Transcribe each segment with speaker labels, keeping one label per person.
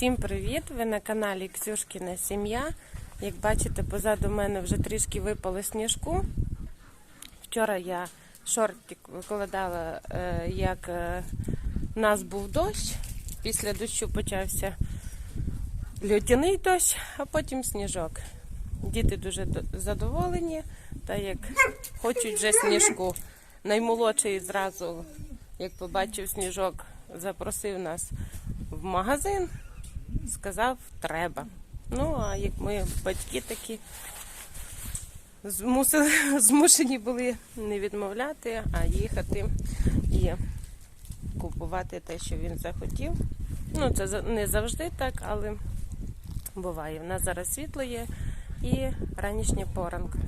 Speaker 1: Всім привіт! Ви на каналі Ксюшкіна Сім'я. Як бачите, позаду мене вже трішки випало сніжку. Вчора я шортик викладала, е, як е, в нас був дощ. Після дощу почався льотяний дощ, а потім сніжок. Діти дуже задоволені, та як хочуть вже сніжку. Наймолодший зразу, як побачив сніжок, запросив нас в магазин, сказав, треба. Ну, а як ми батьки такі змусили, змушені були не відмовляти, а їхати і купувати те, що він захотів. Ну, це не завжди так, але буває. У нас зараз світло є і ранішня поранка.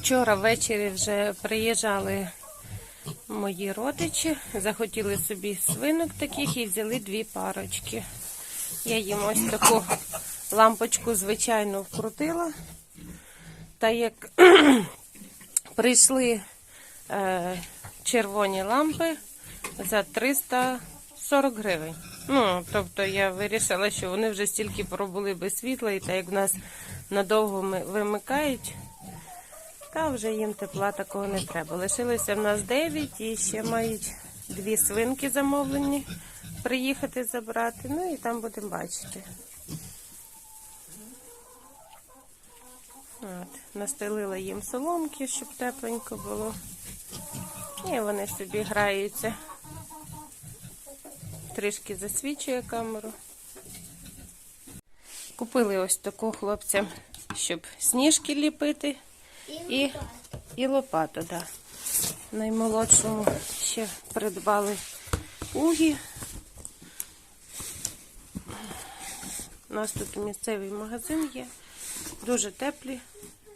Speaker 1: Вчора ввечері вже приїжджали мої родичі, захотіли собі свинок таких і взяли дві парочки. Я їм ось таку лампочку, звичайно, вкрутила. Та як прийшли е, червоні лампи за 340 гривень. Ну, тобто я вирішила, що вони вже стільки пробули без світла, і так як в нас надовго вимикають, та вже їм тепла такого не треба. Лишилося в нас 9 і ще мають дві свинки замовлені приїхати забрати. Ну і там будемо бачити. От, настелила їм соломки, щоб тепленько було. І вони собі граються. Трішки засвічує камеру. Купили ось таку хлопцям, щоб сніжки ліпити. І, і лопату, да. Наймолодшому ще придбали угі. У нас тут місцевий магазин є. Дуже теплі,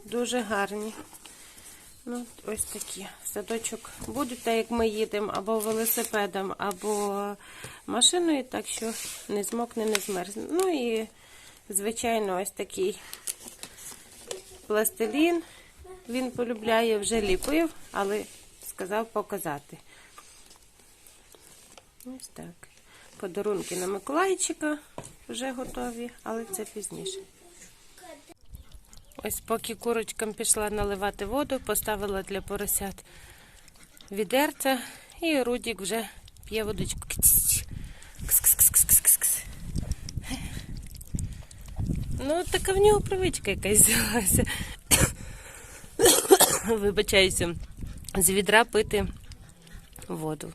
Speaker 1: дуже гарні. Ну, ось такі. Садочок будуть, так як ми їдемо або велосипедом, або машиною, так що не змокне, не змерзне. Ну і, звичайно, ось такий пластилін. Він полюбляє, вже ліпив, але сказав показати. Ось так. Подарунки на Миколайчика вже готові, але це пізніше. Ось поки курочкам пішла наливати воду, поставила для поросят відерця, і Рудік вже п'є водичку. Кс-кс. Кс-кс-кс-кс-кс-кс. Ну, така в нього привичка якась взялася. Вибачаюся, з відра пити воду.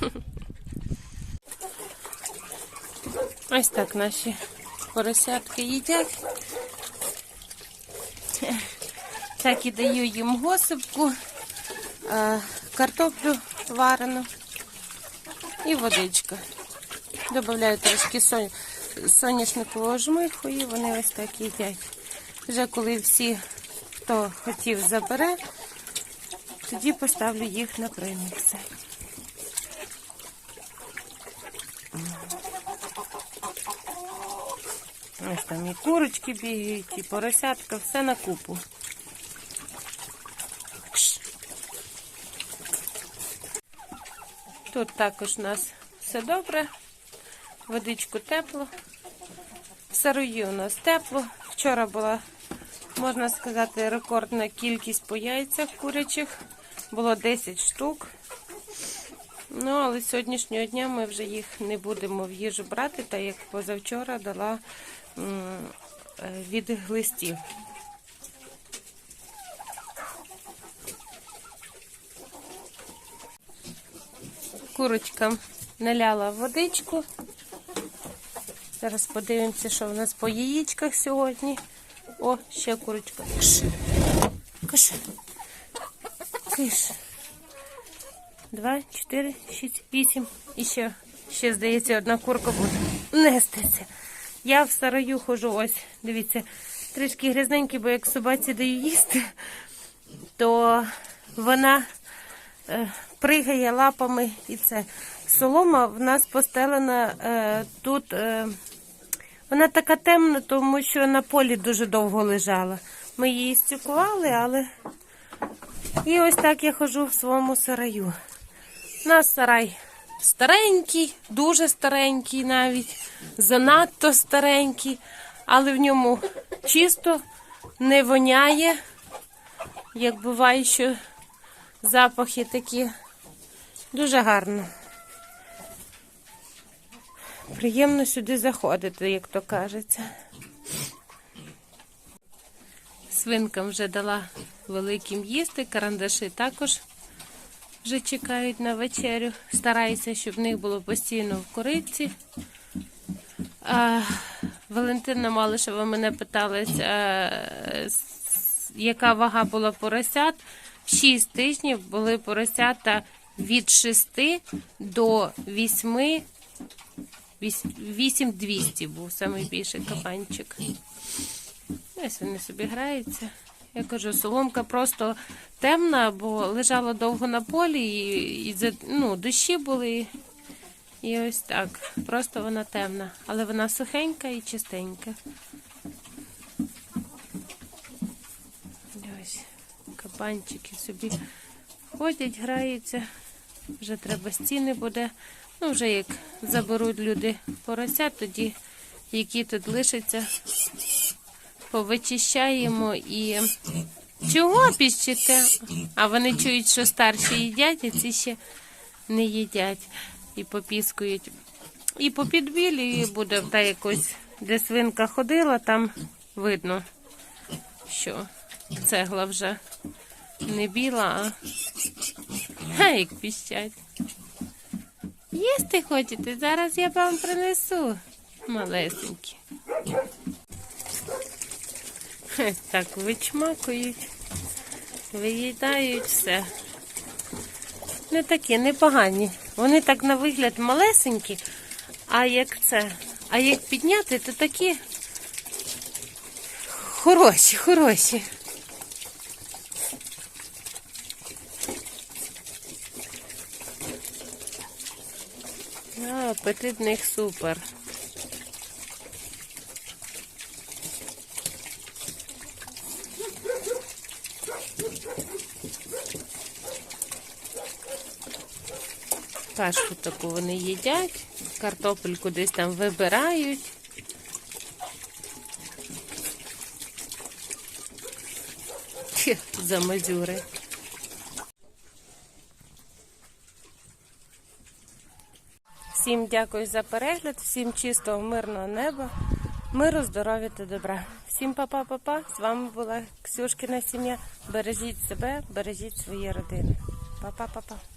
Speaker 1: Ось так наші поросятки їдять. Так і даю їм госипку, картоплю варену і водичка. Добавляю трошки сон- соняшникового жмиху і вони ось так їдять. Вже коли всі, хто хотів, забере, тоді поставлю їх на примікси. Ось там і курочки бігають, і поросятка, все на купу. Тут також у нас все добре, водичку тепло, сарої у нас тепло. Вчора була, можна сказати, рекордна кількість по яйцях курячих. Було 10 штук. Ну, але з сьогоднішнього дня ми вже їх не будемо в їжу брати, так як позавчора дала е, від глистів. Курочкам наляла водичку. Зараз подивимося, що в нас по яєчках сьогодні. О, ще курочка. Кш. Кш. Киш. Два, чотири, шість, вісім. І ще, ще, здається, одна курка буде нестися. Я в сараю ходжу, ось, дивіться, трішки грязненький, бо як собаці даю їсти, то вона е, пригає лапами і це. Солома в нас постелена е, тут. Е, вона така темна, тому що на полі дуже довго лежала. Ми її стюкували, але. І ось так я ходжу в своєму сараю. У нас сарай старенький, дуже старенький навіть, занадто старенький, але в ньому чисто не воняє, як буває, що запахи такі. Дуже гарно. Приємно сюди заходити, як то кажеться. Свинкам вже дала великим їсти, карандаші також вже чекають на вечерю. Стараюся, щоб в них було постійно в кориці. А, Валентина Малишева мене питалась, а, яка вага була поросят. 6 тижнів були поросята від 6 до 8, 8200 був найбільший кабанчик. Ось вони собі граються. Я кажу, соломка просто темна, бо лежала довго на полі, і, і ну, дощі були. І ось так. Просто вона темна. Але вона сухенька і чистенька. Ось кабанчики собі ходять, граються. Вже треба стіни буде. Ну, вже як заберуть люди порося, тоді які тут лишаться, повичищаємо і. Чого піщите? А вони чують, що старші їдять, а ці ще не їдять і попіскують. І по підбілі буде та якось, де свинка ходила, там видно, що цегла вже не біла, а Ха, як піщать. Їсти хочете? Зараз я вам принесу, малесенькі. Так, вичмакують, виїдають все. Не такі, непогані. Вони так на вигляд малесенькі, а як це, а як підняти, то такі хороші, хороші. А, апетит в них супер. Кашку таку вони їдять, картопельку десь там вибирають. Замазюри. Всім дякую за перегляд, всім чистого, мирного неба, миру, здоров'я та добра. Всім па-па-па-па. З вами була Ксюшкина сім'я. Бережіть себе, бережіть свої родини. Па-па-па-па.